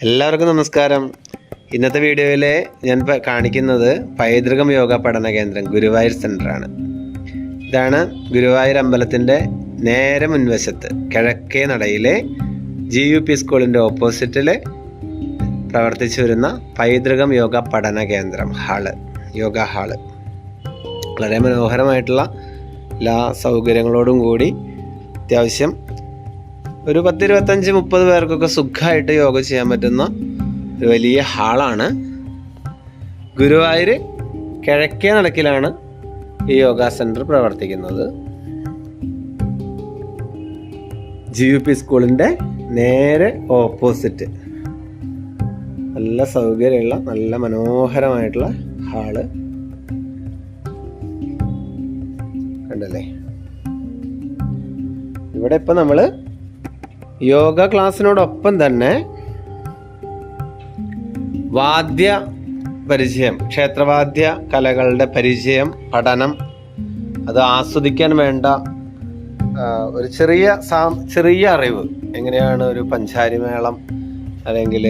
എല്ലാവർക്കും നമസ്കാരം. ഇന്നത്തെ വീഡിയോയിൽ ഞാൻ കാണിക്കുന്നത് പൈതൃകം യോഗ പഠന കേന്ദ്രം ഗുരുവായൂർ സെന്ററാണ് ഇതാണ് ഗുരുവായൂർ അമ്പലത്തിന്റെ നേരെ മുൻവശത്ത് കിഴക്കേ നടയിലെ ജി യു പി സ്കൂളിന്റെ ഓപ്പോസിറ്റിൽ പ്രവർത്തിച്ചു വരുന്ന പൈതൃകം യോഗ പഠന കേന്ദ്രം ഹാൾ യോഗ ഹാൾ. വളരെ മനോഹരമായിട്ടുള്ള എല്ലാ സൗകര്യങ്ങളോടും കൂടി അത്യാവശ്യം ഒരു പത്ത് ഇരുപത്തഞ്ച് മുപ്പത് പേർക്കൊക്കെ സുഖമായിട്ട് യോഗ ചെയ്യാൻ പറ്റുന്ന ഒരു വലിയ ഹാളാണ്. ഗുരുവായൂർ കിഴക്കേ നടക്കിലാണ് ഈ യോഗ സെന്റർ പ്രവർത്തിക്കുന്നത്. ജി യു പി സ്കൂളിന്റെ നേരെ ഓപ്പോസിറ്റ്. നല്ല സൗകര്യമുള്ള നല്ല മനോഹരമായിട്ടുള്ള ഹാൾ. കണ്ടല്ലേ? ഇവിടെ ഇപ്പം നമ്മൾ യോഗ ക്ലാസ്സിനോടൊപ്പം തന്നെ വാദ്യ പരിചയം ക്ഷേത്രവാദ്യ കലകളുടെ പരിചയം പഠനം. അത് ആസ്വദിക്കാൻ വേണ്ട ഒരു ചെറിയ സാ ചെറിയ അറിവ്. എങ്ങനെയാണ് ഒരു പഞ്ചാരി മേളം അല്ലെങ്കിൽ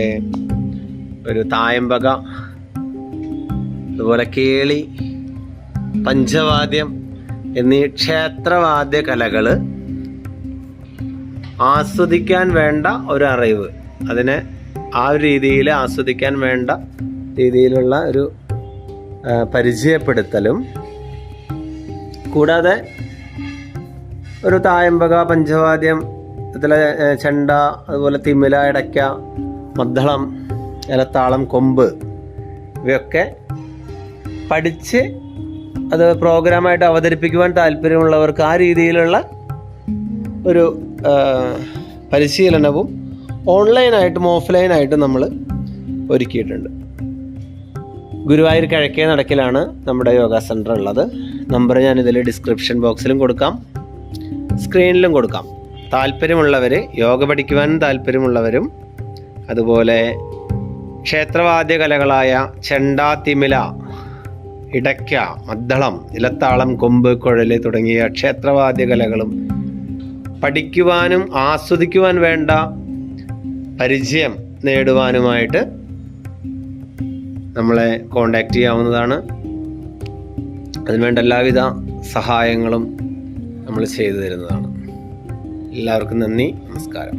ഒരു തായമ്പക അതുപോലെ കേളി പഞ്ചവാദ്യം എന്നീ ക്ഷേത്രവാദ്യ കലകൾ ആസ്വദിക്കാൻ വേണ്ട ഒരു അറിവ് അതിനെ ആ ഒരു രീതിയിൽ ആസ്വദിക്കാൻ വേണ്ട രീതിയിലുള്ള ഒരു പരിചയപ്പെടുത്തലും. കൂടാതെ ഒരു തായമ്പക പഞ്ചവാദ്യം ഇതിലെ ചെണ്ട അതുപോലെ തിമില ഇടയ്ക്ക മദ്ദളം ഇലത്താളം കൊമ്പ് ഇവയൊക്കെ പഠിച്ച് അത് പ്രോഗ്രാമായിട്ട് അവതരിപ്പിക്കുവാൻ താല്പര്യമുള്ളവർക്ക് ആ രീതിയിലുള്ള ഒരു പരിശീലനവും ഓൺലൈനായിട്ടും ഓഫ്ലൈനായിട്ടും നമ്മൾ ഒരുക്കിയിട്ടുണ്ട്. ഗുരുവായൂർ കിഴക്കേ നടക്കിലാണ് നമ്മുടെ യോഗ സെന്റർ ഉള്ളത്. നമ്പർ ഞാൻ ഇതിൽ ഡിസ്ക്രിപ്ഷൻ ബോക്സിലും കൊടുക്കാം. സ്ക്രീനിലും കൊടുക്കാം. താല്പര്യമുള്ളവർ യോഗ പഠിക്കുവാൻ താല്പര്യമുള്ളവരും അതുപോലെ ക്ഷേത്രവാദ്യ കലകളായ ചെണ്ട തിമില ഇടയ്ക്ക മദ്ദളം ഇലത്താളം കൊമ്പ് കുഴൽ തുടങ്ങിയ ക്ഷേത്രവാദ്യ കലകളും പഠിക്കുവാനും ആസ്വദിക്കുവാൻ വേണ്ട പരിചയം നേടുവാനുമായിട്ട് നമ്മളെ കോണ്ടാക്ട് ചെയ്യാവുന്നതാണ്. അതിനുവേണ്ട എല്ലാവിധ സഹായങ്ങളും നമ്മൾ ചെയ്തു തരുന്നതാണ്. എല്ലാവർക്കും നന്ദി നമസ്കാരം.